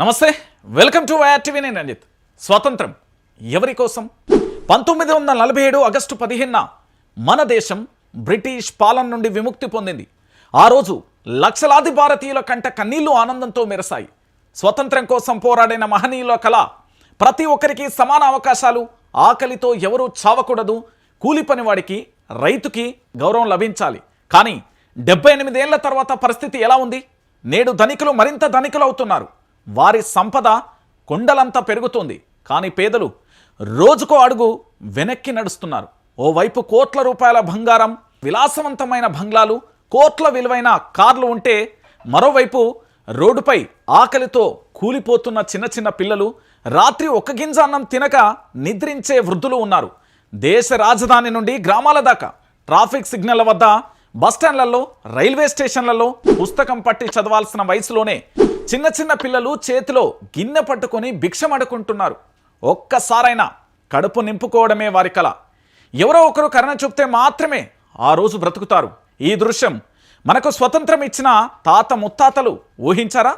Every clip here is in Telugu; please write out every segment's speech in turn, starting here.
నమస్తే వెల్కమ్ టు వైఆర్టీవీ నేను రంజిత్. స్వాతంత్రం ఎవరి కోసం? పంతొమ్మిది వందల నలభై ఏడు ఆగస్టు పదిహేనున మన దేశం బ్రిటిష్ పాలన నుండి విముక్తి పొందింది. ఆ రోజు లక్షలాది భారతీయుల కంట కన్నీళ్ళు ఆనందంతో మెరసాయి స్వతంత్రం కోసం పోరాడిన మహనీయుల కళ ప్రతి ఒక్కరికి సమాన అవకాశాలు ఆకలితో ఎవరూ చావకూడదు. కూలి పనివాడికి రైతుకి గౌరవం లభించాలి. కానీ డెబ్బై ఎనిమిదేళ్ళ తర్వాత పరిస్థితి ఎలా ఉంది? నేడు ధనికులు మరింత ధనికులు అవుతున్నారు. వారి సంపద కొండలంతా పెరుగుతుంది. కానీ పేదలు రోజుకో అడుగు వెనక్కి నడుస్తున్నారు. ఓవైపు కోట్ల రూపాయల బంగారం విలాసవంతమైన బంగ్లాలు కోట్ల విలువైన కార్లు ఉంటే మరోవైపు రోడ్డుపై ఆకలితో కూలిపోతున్న చిన్న చిన్న పిల్లలు రాత్రి ఒక్క గింజ అన్నం తినక నిద్రించే వృద్ధులు ఉన్నారు. దేశ రాజధాని నుండి గ్రామాల దాకా ట్రాఫిక్ సిగ్నల్ల వద్ద బస్టాండ్లలో రైల్వే స్టేషన్లలో పుస్తకం పట్టి చదవాల్సిన వయసులోనే చిన్న చిన్న పిల్లలు చేతిలో గిన్నె పట్టుకొని భిక్షమడుకుంటున్నారు. ఒక్కసారైనా కడుపు నింపుకోవడమే వారి కళ ఎవరో ఒకరు కరుణ చూపితే మాత్రమే ఆ రోజు బ్రతుకుతారు. ఈ దృశ్యం మనకు స్వతంత్రం ఇచ్చిన తాత ముత్తాతలు ఊహించారా?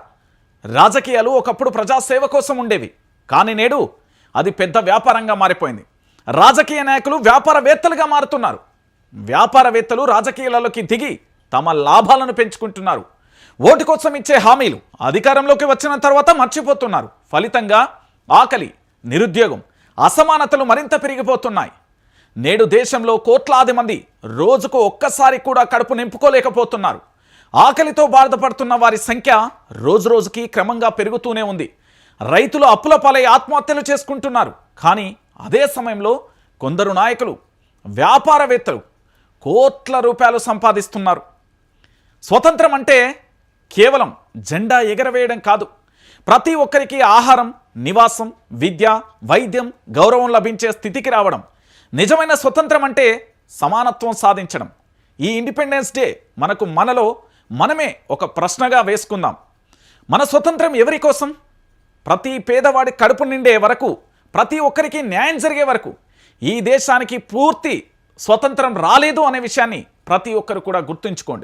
రాజకీయాలు ఒకప్పుడు ప్రజాసేవ కోసం ఉండేవి. కానీ నేడు అది పెద్ద వ్యాపారంగా మారిపోయింది. రాజకీయ నాయకులు వ్యాపారవేత్తలుగా మారుతున్నారు. వ్యాపారవేత్తలు రాజకీయాలలోకి దిగి తమ లాభాలను పెంచుకుంటున్నారు. ఓటు కోసం ఇచ్చే హామీలు అధికారంలోకి వచ్చిన తర్వాత మర్చిపోతున్నారు. ఫలితంగా ఆకలి నిరుద్యోగం అసమానతలు మరింత పెరిగిపోతున్నాయి. నేడు దేశంలో కోట్లాది మంది రోజుకు ఒక్కసారి కూడా కడుపు నింపుకోలేకపోతున్నారు. ఆకలితో బాధపడుతున్న వారి సంఖ్య రోజురోజుకి క్రమంగా పెరుగుతూనే ఉంది. రైతులు అప్పుల పాలై ఆత్మహత్యలు చేసుకుంటున్నారు. కానీ అదే సమయంలో కొందరు నాయకులు వ్యాపారవేత్తలు కోట్ల రూపాయలు సంపాదిస్తున్నారు. స్వతంత్రం అంటే కేవలం జెండా ఎగరవేయడం కాదు. ప్రతి ఒక్కరికి ఆహారం నివాసం విద్య వైద్యం గౌరవం లభించే స్థితికి రావడం నిజమైన స్వతంత్రం అంటే సమానత్వం సాధించడం. ఈ ఇండిపెండెన్స్ డే మనకు మనలో మనమే ఒక ప్రశ్నగా వేసుకుందాం. మన స్వతంత్రం ఎవరి కోసం? ప్రతి పేదవాడి కడుపు నిండే వరకు ప్రతి ఒక్కరికి న్యాయం జరిగే వరకు. ఈ దేశానికి పూర్తి స్వతంత్రం రాలేదు అనే విషయాన్ని ప్రతి ఒక్కరు కూడా గుర్తుంచుకోండి.